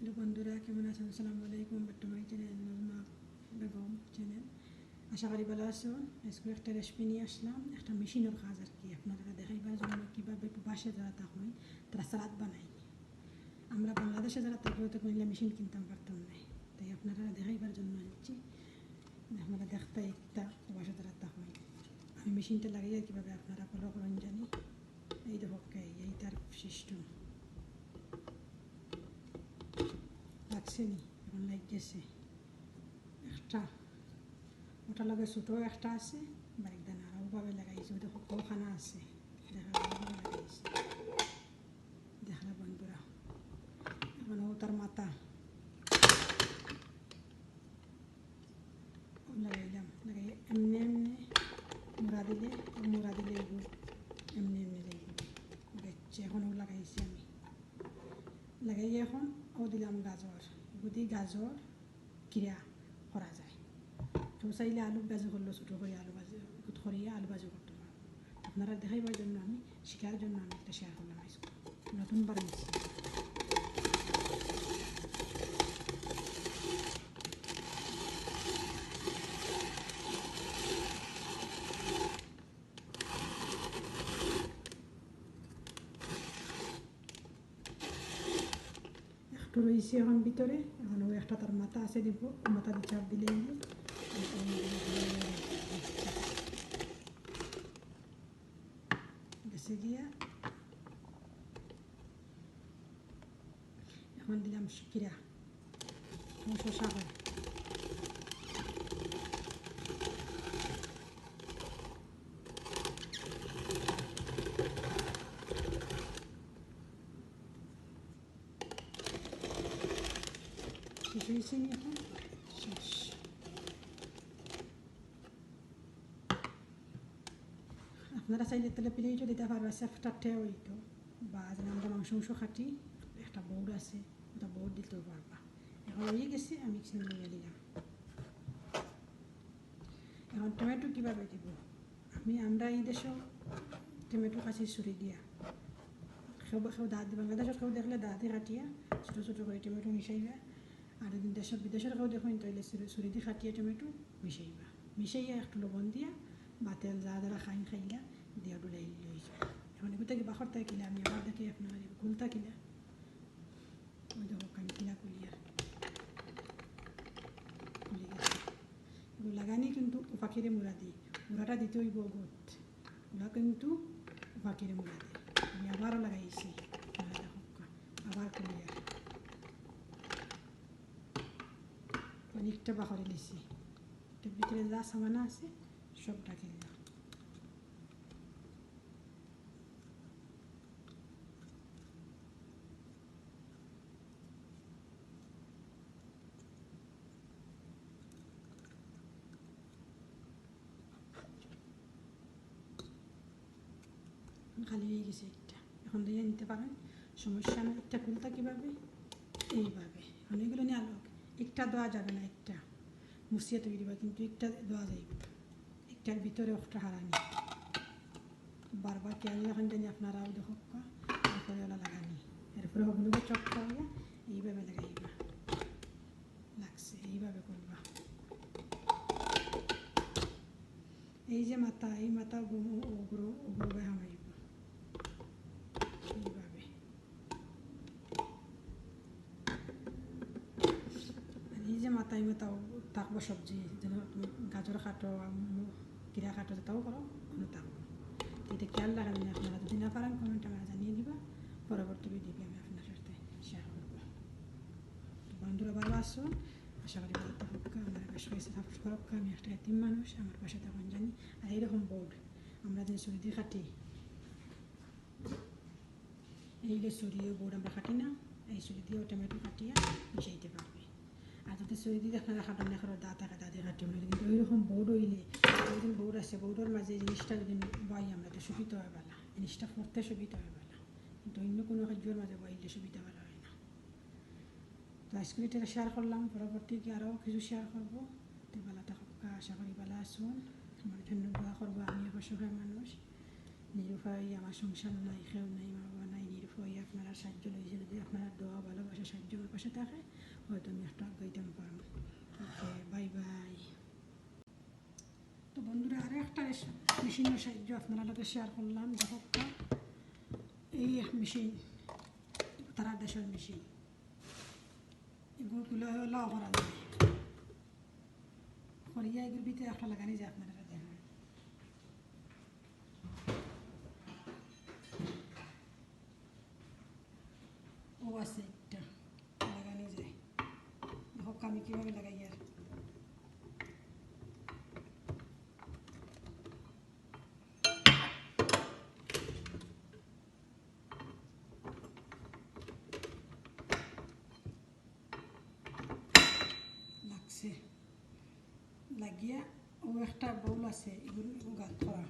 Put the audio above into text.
Hello বন্ধুরা, কেমন আছেন আসসালামু আলাইকুম। বর্তমানে চ্যানেল নজমা বেগম চ্যানেল। আশা করি ভালো আছো। আজকে একটা রেসিপি নিয়ে আসলাম। একটা মেশিনের কাজ আর কি, আপনারা দেখাইবার জন্য কীভাবে প্রবাসে যারা তখন তারা সালাদ বানাই আমরা বাংলাদেশে যারা থাকলেও তো কইলে মেশিন কিনতাম পারতাম না। তাই আপনারা দেখাইবার জন্য আনছি আপনারা দেখতে একটা প্রবাসে যারা তখন আমি মেশিনটা লাগিয়ে কীভাবে আপনারা ফলো করেন জানি। এই দেখো, এই তার সিস্টেম লাগছে নি এখন লাগ গেছে। একটা ওটার লগে ছোটো একটা আছে বারিক দানা আর ওভাবে লাগাইছে ওটা কখানা আছে। দেখা লাগাইছে দেখলা বন্ধুরা এখন ও তার মাথা লাগাইলাম লাগাই এমনি এমনি মুড়া দিলে মুড়া দিলে এগুলো এমনি এমনি লাগবে। দেখছি এখন লাগাইছি আমি। লাগাই এখন। ও দিলাম গাজর বুদি গাজর কিরা করা যায়। তো চাইলে আলু ভাজি করল ছোটো করে আলু ভাজি করিয়ে আলু ভাজি করতে পারব আপনারা দেখাইবার জন্য আমি শেখার জন্য আমি এটা শেয়ার করলাম নতুনবার নিচ্ছি একটু রয়েছে এখন ভিতরে এখন ওই একটা তার মাথা আছে দিব মাথা দিয়ে চাপ দিলে গেছে গিয়া এখন দিলাম শশা হয় শেষ আপনারা চাইলে তাহলে প্লেটও দিতে পারবে সেফটারটে হইতো বা যেন আমরা মাংস মাংস খাটি, একটা বৌড আছে, ওটা বৌড দিতেও পারবা এখন হয়ে গেছে, আমি মিক্সিং নিয়ে দিলাম এখন টমেটো কীভাবে দিব? আমি, আমরা এই দেশেও টমেটো কাছি ছুরি দিয়া। কেউ কেউ দাঁত, বাংলাদেশের কেউ দেখলে দাঁতে কাটিয়া ছোটো ছোটো করে টমেটো মিশাইবা আর দেশের বিদেশের কেউ দেখুন তাইলে ছুরি দিয়ে কাটিয়া টমেটো, মিশাইবা। মিশাইয়া একটু লবণ দিয়া বা তেল যা যারা খাই খাইলা, দিয়া ডুলাই লই এখন এগুলো থেকে বাখর থাকিলে আমি আবার দেখি আপনার গুল থাকিলা ওই দেখো আমি কিলা কুলিয়া লাগানি কিন্তু ফাঁকিরে মুড়া দিই মুড়াটা দিতে হইব গোট। ওরা কিন্তু ফাঁকিরে মুড়া দিই আমি আবারও লাগাইছি দেখো আবার কুলিয়া অনেকটা বাহরে লিছি এটার ভিতরে যা সামানা আছে সব ডাকে দিলাম খালি হয়ে গেছে একটা। এখন দিয়ে নিতে পারেন। সমস্যা না একটা খুলতা কীভাবে? এইভাবে। অনেকগুলো নিয়ে আলোক একটা দেওয়া যাবে না একটা মুছিয়ে তৈরি দিবা কিন্তু একটা দেওয়া যাইবে একটার ভিতরে একটা হারানি বারবার কেয়ারি যখন জানি আপনারাও দেখো এরপরে ওলা লাগানি এরপরে ওগুলোকে চটকা হইয়া এইভাবে লাগাইবা লাগছে এইভাবে করবা এই যে মাথা এই মাথা ওগুলো ওগুলো হামাইব এইভাবে এই যে মাথায় মাথাও সবজি যেন তুমি গাজর কাটো কিরা কাটো যেটাও করো কোনো থাকব এটা খেয়াল রাখবেন আপনারা যদি না পারেন কমেন্ট আমরা জানিয়ে দিবা। পরবর্তী ভিডিও আমি আপনার সাথে শেয়ার করব বন্ধুরা ভালো আসো আশা করি ভালো থাকুক আমার বেশ হয়েছে সাপোর্ট করুক আমি একটা এতিম মানুষ আমার পাশে তখন জানি। আর এইরকম বোর্ড আমরা যে ছুরি দিয়ে কাটি এই যে ছুরিও বোর্ড আমরা কাটি না। এই ছুরি দিয়েও টমেটো কাটিয়া মিশাইতে পারবে আর যদি ছুরি দিয়ে আপনারা খাটান দেখার দা থাকে কাটি হইলে কিন্তু ওইরকম বোর্ড হইলে ওইদিন বোর্ড আছে, বোর্ডের মাঝে জিনিসটা যদি বাই আমরা তো সুবিধা হয় বেলা। জিনিসটা পড়তে সুবিধা কিন্তু অন্য কোনো কার্যের মাঝে বাইলে সুবিধা বেলা হয় না। তো আজকে এটা শেয়ার করলাম পরবর্তী আরও কিছু শেয়ার করব। তো বেলা থাকুক, আশা করি বেলা আসুন আমার জন্য করব, আমি অসহায় মানুষ। নিরুপায় আমার সংসার নাই খেউ নাই, মা বাবা নাই, নিরুপায় আপনারা সাহায্য লইছে যদি আপনারা দোয়া, ভালোবাসা সাহায্য পাশে থাকে। হয়তো আমি একটা গাইতাম পারব ওকে বাই বাই তো বন্ধুরা আরও একটা মেশিনের সাহায্য আপনারা লোকে শেয়ার করলাম দেখো এই মেশিন তারা দেশের মেশিন এগুলো লাও করা যায় করিয়া এগুলোর ভিতরে একটা লাগানি যায় আপনারা দেখা ও আছে একটা লাগানি যায় হোক আমি কীভাবে লাগাই আর লাগছে লাগিয়া ও একটা বউল আছে এগুলো গাত করা